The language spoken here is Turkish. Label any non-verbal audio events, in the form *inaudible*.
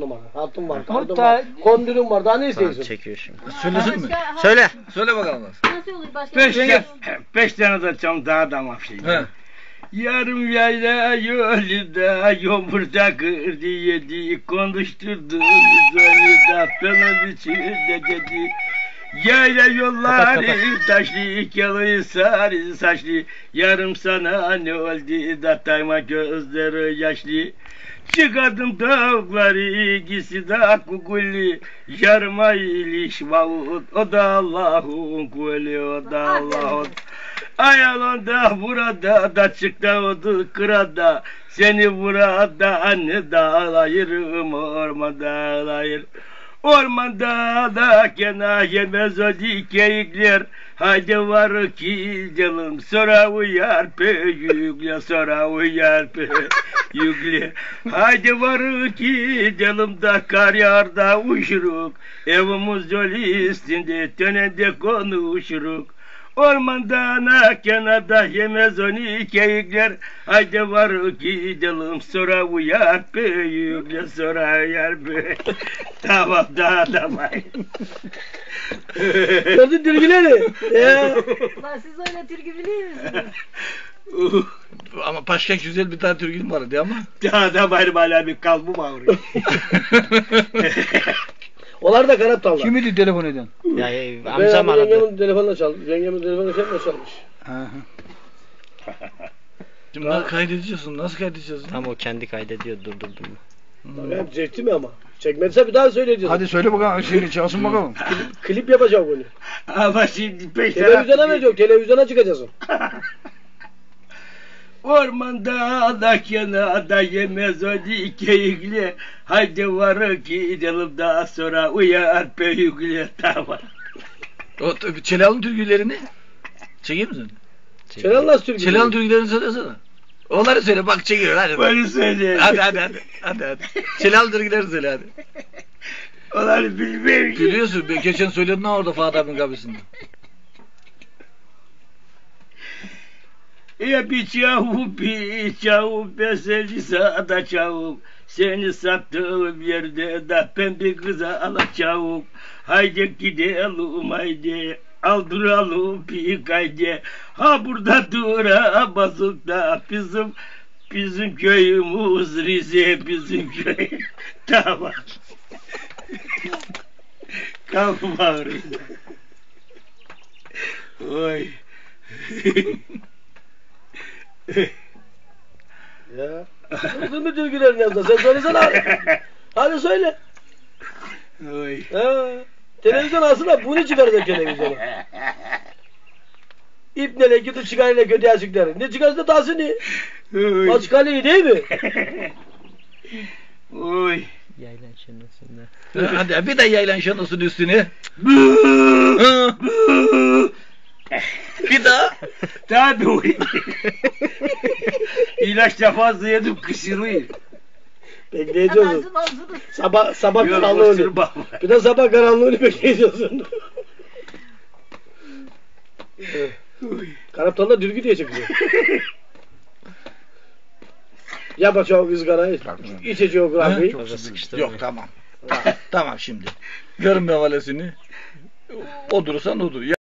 numara. Hatun var, ta- var, kondürüm var. Daha ne Tamam istiyorsun? çekiyor şimdi. Söylesin mi? Söyle. Söyle bakalım. nasıl? Olur başka? Beş, bir şey tane, beş tane de çam daha da mafşin. He. Yarım yayla yolda yomurta kırdı yedi konuşturdu güzeli da bana biçimde dedi. Yayla yolları taşlı yalı sarı saçlı. Yarım sana ne oldu? Da tayma gözleri yaşlı. Çıkardım tavukları ikisi de kukulli yarıma iliş vahut o da Allah'ın kulü o da Allah'ın. Ayalanda burada da çıktı odu kırada. Seni burada anne dağlayırım orman dağlayır Ormanda da kena yemez o dikeyikler. Haydi var canım sonra uyar peyükle sonra uyar peyükle Haydi var canım da kar yağar da uçuruk Evimiz yol üstünde tönende konuşuruk Ormanda na kenarda yemez onu keyikler Haydi var gidelim sonra uyar büyükler sonra uyar büyük *laughs* Tamam daha tamam Gördün *laughs* türküleri. Ya. Lan siz öyle türkü biliyor musunuz? *laughs* Ama başka güzel bir tane türküm vardı ama. Daha da benim hala bir kalbim ağrıyor Onlar da karaptallar. Kimi de telefon eden? Ya, ya amcam aradı. yengemin telefonla çaldı. Yengemin telefonla çalmış çalmış. Şimdi nasıl kaydedeceksin? Nasıl kaydedeceksin? Tam o kendi kaydediyor durdurdum. Tabii hep zevkli mi ama? Çekmediyse bir daha söyleyeceğiz. Hadi söyle bakalım şimdi çalsın bakalım. Klip yapacak bunu. *laughs* Ama şimdi peş Televizyona verecek. Televizyona çıkacaksın. *laughs* Ormanda da kenarda yemez o dikeyikli Haydi var gidelim daha sonra uyar büyükler tamam O Çelal'ın türkülerini çekeyim mi sen? Nasıl türkü? Çelal'ın türkülerini söylesene. Onları söyle bak çekiyor hadi. bak. Böyle söyle Hadi hadi hadi. Hadi hadi. Çelal türkülerini söyle hadi. Onları bilmiyorum ki Biliyorsun geçen söyledin orada Fuat abinin kabisinde. Ya bir çavuk bir çavuk beseli sağda çavuk Seni sattığım yerde ben bir kıza alacağım. Haydi gidelim haydi. Aldıralım bir kaydı Ha burada dura basıp da bizim Bizim köyümüz Rize bizim köy. *laughs* Tamam. *laughs* Kalkma oraya Oy *laughs* Ya. Duydun mu türkülerini yazda? Sen söylesene abi. Hadi söyle. Oy Ha. Televizyon aslında bunu çıkaracak televizyona. İpnele kötü çıkarıyla kötü yazıkları. Ne çıkarsa dahası ne? Açık hali değil mi? Oy. Yaylan şenosunda. Ha, Hadi bir de yaylan şanosun üstüne. *laughs* bir daha. Tabii oy. İlaç da fazla yedim kışılıyor. Bekleyeceğiz. Sabah sabah kusura bakma. Bir de sabah karanlığını bekleyeceğiz. Karaptalda dürgü diye çıkıyor. Yapacağım ızgarayı, içeceğim grafiği. Fazla sıkıştırma. Yok tamam. tamam şimdi. Görün mevalesini. Odursan odur.